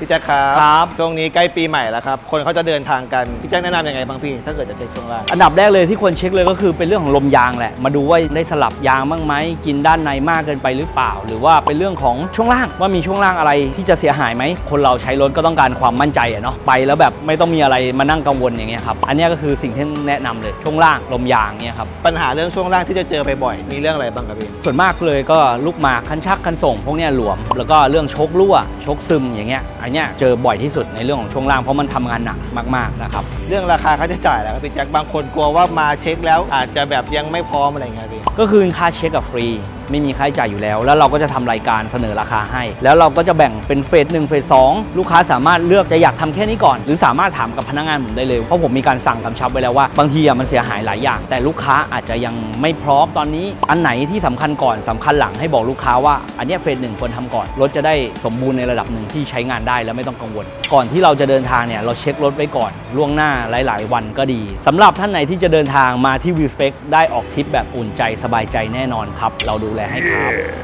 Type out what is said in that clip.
พี่แจ๊คครับครับ ช่วงนี้ใกล้ปีใหม่แล้วครับ คนเขาจะเดินทางกัน พี่แจ๊คแนะนำยังไงบ้างพี่ ถ้าเกิดจะเช็คช่วงล่างอันดับแรกเลยที่ควรเช็คเลยก็คือเป็นเรื่องของลมยางแหละ มาดูว่าได้สลับยางบ้างไหมกินด้านในมากเกินไปหรือเปล่า หรือว่าเป็นเรื่องของช่วงล่างว่ามีช่วงล่างอะไรที่จะเสียหายไหมคนเราใช้รถก็ต้องการความมั่นใจอะเนาะไปแล้วแบบไม่ต้องมีอะไรมานั่งกังวลอย่างเงี้ยครับอันเนี้ยก็คือสิ่งที่แนะนำเลยช่วงล่างลมยางเนี่ยครับปัญหาเรื่องช่วงล่างที่จะเจอไปบ่อยมีเรื่องอะไรบ้างครับพี่ ส่วนมากเลยก็ลูกหมากคันชักคันส่งพวกเนี้ยหลวม แล้วก็เรื่องโชครั่วโชคซึมอย่างเงี้ยอันเนี้ยเจอบ่อยที่สุดในเรื่องของช่วงล่างเพราะมันทำงานหนักมากๆนะครับเรื่องราคาค่าใช้จ่ายแล้วครับพี่แจ๊คบางคนกลัวว่ามาเช็คแล้วอาจจะแบบยังไม่พร้อมอะไรเงี้ยพี่ก็คือค่าเช็คกับฟรี ไม่มีค่าใช้จ่ายอยู่แล้ว แล้วเราก็จะทำรายการเสนอราคาให้ แล้วเราก็จะแบ่งเป็นเฟสหนึ่งเฟสสองลูกค้าสามารถเลือกจะอยากทำแค่นี้ก่อน หรือสามารถถามกับพนักงานผมได้เลย เพราะผมมีการสั่งกำชับไว้แล้วว่าบางทีมันเสียหายหลายอย่าง แต่ลูกค้าอาจจะยังไม่พร้อมตอนนี้ อันไหนที่สำคัญก่อนสำคัญหลังให้บอกลูกค้าว่าอันนี้เฟสหนึ่งควรทำก่อนรถจะได้สมบูรณ์ในระดับหนึ่งที่ใช้งานได้แล้วไม่ต้องกังวล ก่อนที่เราจะเดินทางเนี่ยเราเช็ครถไว้ก่อนล่วงหน้าหลาย ๆ วันก็ดีสำหรับท่านไหนที่จะเดินทางมาที่วิวสเปกได้ออกทริปแบบอุ่นใจสบายใจแน่นอนครับเราดูแลให้ครับ